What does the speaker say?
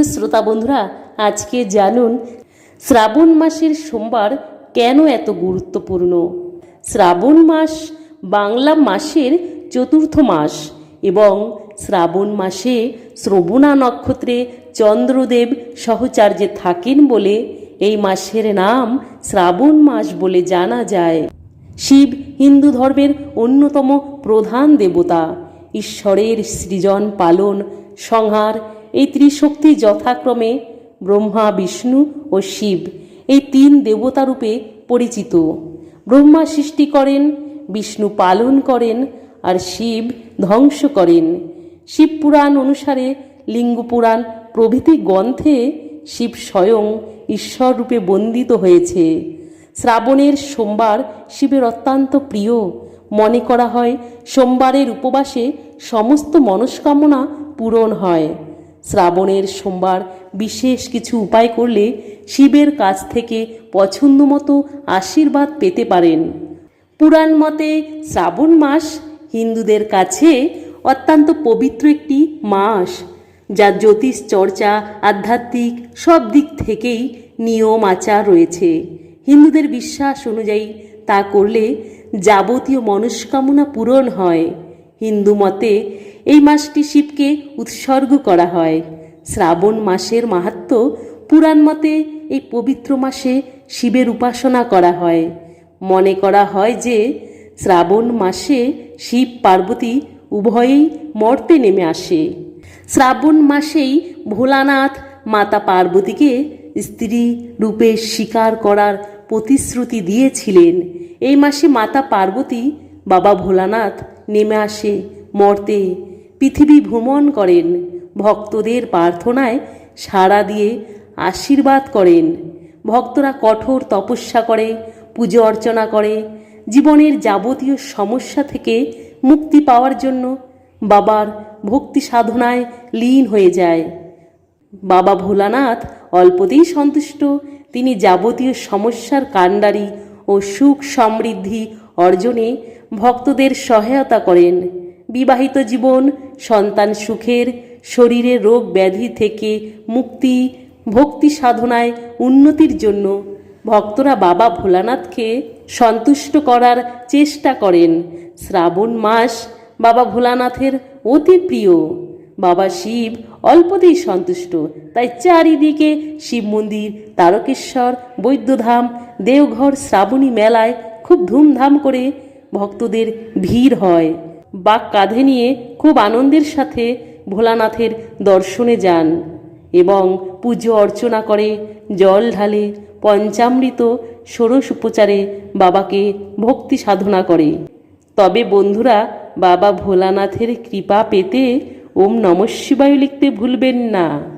প্রিয় শ্রোতা বন্ধুরা, আজকে জানুন, শ্রাবণ মাসের সোমবার কেন এত গুরুত্বপূর্ণ? শ্রাবণ মাস বাংলা মাসের চতুর্থ মাস এবং শ্রাবণ মাসে শ্রবণা নক্ষত্রে চন্দ্রদেব সহচার্যে থাকেন বলে এই মাসের নাম শ্রাবণ মাস বলে জানা যায়। শিব হিন্দু ধর্মের অন্যতম প্রধান দেবতা, ঈশ্বরের সৃজন পালন, সংহার এই ত্রিশক্তি যথাক্রমে ব্রহ্মা, বিষ্ণু ও শিব এই তিন দেবতা রূপে পরিচিত। ব্রহ্মা সৃষ্টি করেন, বিষ্ণু পালন করেন আর শিব ধ্বংস করেন। শিব পুরাণ অনুসারে লিঙ্গ পুরাণ প্রভৃতি গ্রন্থে শিব স্বয়ং ঈশ্বর রূপে বন্দিত হয়েছে। শ্রাবণের সোমবার শিবের অত্যন্ত প্রিয়। মনে করা হয়, সোমবারের উপবাসে সমস্ত মনস্কামনা পূরণ হয়। শ্রাবণের সোমবার বিশেষ কিছু উপায় করলে শিবের কাছ থেকে পছন্দ মতো আশীর্বাদ পেতে পারেন। পুরাণ মতে শ্রাবণ মাস হিন্দুদের কাছে অত্যন্ত পবিত্র একটি মাস, যা জ্যোতিষ চর্চা, আধ্যাত্মিক সব দিক থেকেই নিয়ম আচার রয়েছে। হিন্দুদের বিশ্বাস অনুযায়ী তা করলে যাবতীয় মনস্কামনা পূরণ হয়। হিন্দু মতে এই মাসটি শিবকে উৎসর্গ করা হয়। শ্রাবণ মাসের মাহাত্ম পুরাণ মতে এই পবিত্র মাসে শিবের উপাসনা করা হয়। মনে করা হয় যে শ্রাবণ মাসে শিব পার্বতী উভয়েই মর্তে নেমে আসে। শ্রাবণ মাসেই ভোলানাথ মাতা পার্বতীকে স্ত্রী রূপে স্বীকার করার প্রতিশ্রুতি দিয়েছিলেন। এই মাসে মাতা পার্বতী বাবা ভোলানাথ নেমে আসে মর্তে। পৃথিবী ভ্রমণ করেন, ভক্তদের প্রার্থনায় সাড়া দিয়ে আশীর্বাদ করেন। ভক্তরা কঠোর তপস্যা করে, পুজো অর্চনা করে, জীবনের যাবতীয় সমস্যা থেকে মুক্তি পাওয়ার জন্য বাবার ভক্তি সাধনায় লীন হয়ে যায়। বাবা ভোলানাথ অল্পতেই সন্তুষ্ট, তিনি যাবতীয় সমস্যার কাণ্ডারি ও সুখ সমৃদ্ধি অর্জনে ভক্তদের সহায়তা করেন। বিবাহিত জীবন, সন্তান সুখের, শরীরে রোগ ব্যাধি থেকে মুক্তি, ভক্তি সাধনায় উন্নতির জন্য ভক্তরা বাবা ভোলানাথকে সন্তুষ্ট করার চেষ্টা করেন। শ্রাবণ মাস বাবা ভোলানাথের অতি প্রিয়। বাবা শিব অল্পতেই সন্তুষ্ট, তাই চারিদিকে শিব মন্দির, তারকেশ্বর, বৈদ্যধাম, দেওঘর, শ্রাবণী মেলায় খুব ধুমধাম করে ভক্তদের ভিড় হয়। বাক কাঁধে নিয়ে খুব আনন্দের সাথে ভোলানাথের দর্শনে যান এবং পুজো অর্চনা করে, জল ঢালে পঞ্চামৃত ষোড়শ উপচারে বাবাকে ভক্তি সাধনা করে। তবে বন্ধুরা, বাবা ভোলানাথের কৃপা পেতে ওম নম লিখতে ভুলবেন না।